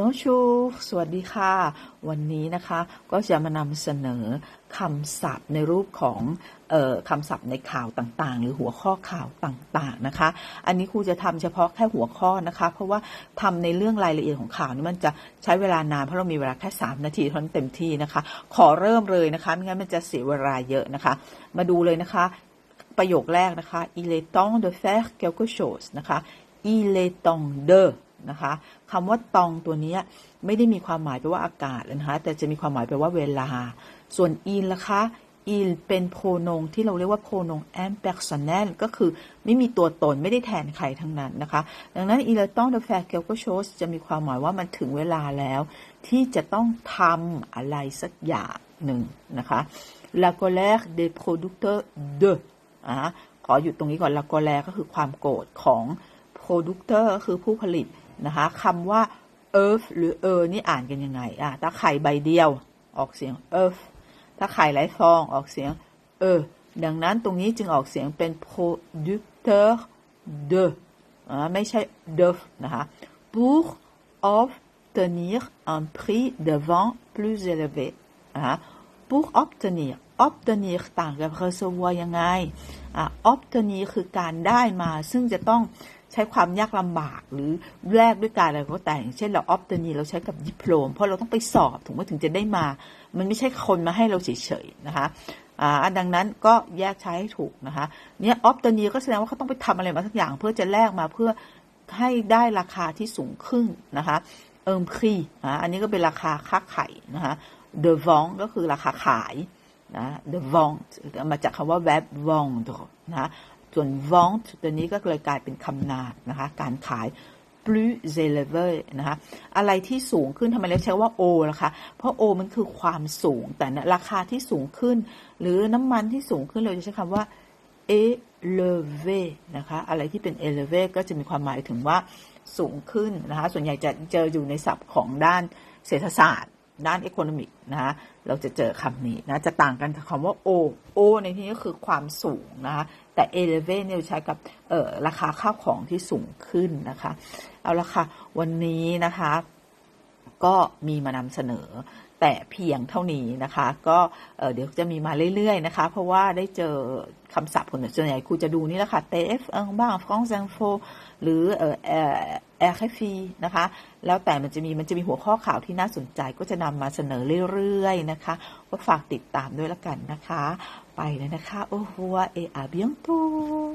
Bonjour สวัสดีค่ะ วันนี้นะคะก็จะมานำเสนอคำศัพท์ในรูปของออคำศัพท์ในข่าวต่างๆ หรือหัวข้อข่าวต่างๆนะคะ อันนี้ครูจะทำเฉพาะแค่หัวข้อนะคะ เพราะว่าทำในเรื่องรายละเอียดของข่าวนี่มันจะใช้เวลานานเพราะเรามีเวลาแค่ 3 นาทีเท่านั้นเต็มที่นะคะ ขอเริ่มเลยนะคะไม่งั้นมันจะเสียเวลาเยอะนะคะ มาดูเลยนะคะ ประโยคแรกนะคะ il est temps de faire quelque chose นะคะ il est temps de นะคะคำว่าตองตัวนี้ไม่ได้มีความหมายแปลว่าอากาศนะคะแต่จะมีความหมายแปลว่าเวลา ส่วน il ล่ะคะ il เป็นโพนงที่เราเรียกว่าโพนง impersonnel ก็คือไม่มีตัวตนไม่ได้แทนใครทั้งนั้นนะคะ ดังนั้น il est temps de faire quelque chose จะมีความหมายว่ามันถึงเวลาแล้ว ที่จะต้องทำอะไรสักอย่างหนึ่งนะคะ la colère des producteurs de อ่าขอหยุดตรงนี้ก่อน la colère ก็คือความโกรธของ producteur คือผู้ผลิต นะคะคำว่า earth หรือ e นี่อ่านกันยังไงอะถ้าไข่ใบเดียวออกเสียง earth ถ้าไข่หลายฟองออกเสียง เออ ดังนั้นตรงนี้จึงออกเสียงเป็น producteur de ไม่ใช่ de นะคะ pour obtenir un prix de vente plus élevé นะคะ pour obtenir obtenir ต่างกับ recevoir ยังไง obtenir คือการได้มาซึ่งจะต้อง ใช้ความยากลำบากหรือแลกด้วยการอะไรก็แต่อย่างเช่นเรา obtenir เราใช้กับดิโลมเพราะเราต้องไปสอบถึงว่าถึงจะได้มา มันไม่ใช่คนมาให้เราเฉยๆนะคะอ่าดังนั้นก็แยกใช้ให้ถูกนะคะเนี่ย obtenir ก็แสดงว่าเขาต้องไปทำอะไรมาสักอย่าง เพื่อจะแลกมาเพื่อให้ได้ราคาที่สูงขึ้นนะคะเอิมพรีอ่าอันนี้ก็เป็นราคาค้าขายนะคะ de vente ก็คือราคาขายนะ de vente มาจากคำว่า verb vendre นะ ส่วน vente ตัวนี้ก็เลยกลายเป็นคำนามนะคะการขาย plus élevé นะคะอะไรที่สูงขึ้นทำไมเราใช้ว่า o ล่ะคะ เพราะ o มันคือความสูง แต่นะราคาที่สูงขึ้น หรือน้ำมันที่สูงขึ้นเราจะใช้คำว่า élevé นะคะอะไรที่เป็น élevé ก็จะมีความหมายถึงว่าสูงขึ้นนะคะส่วนใหญ่จะเจออยู่ในศัพท์ของด้านเศรษฐศาสตร์ ด้าน economic นะคะเราจะเจอคำนี้นะจะต่างกันกับคำว่า o o ในที่นี้ก็คือความสูงนะคะแต่ elevate เนี่ยใช้กับเออราคาข้าวของที่สูงขึ้นนะคะ เอาละค่ะ วันนี้นะคะ ก็มีมานำเสนอ แต่เพียงเท่านี้นะคะ ก็เดี๋ยวจะมีมาเรื่อยๆนะคะ เพราะว่าได้เจอคำศัพท์คนส่วนใหญ่ครูจะดูนี่แหละค่ะ TF เอบ้าง France Info หรือเอ่อ RFI นะคะ แล้วแต่มันจะมีมันจะมีหัวข้อข่าวที่น่าสนใจก็จะนำมาเสนอเรื่อยๆนะคะ ก็ฝากติดตามด้วยละกันนะคะ ไปแล้วนะคะ au revoir et à bientôt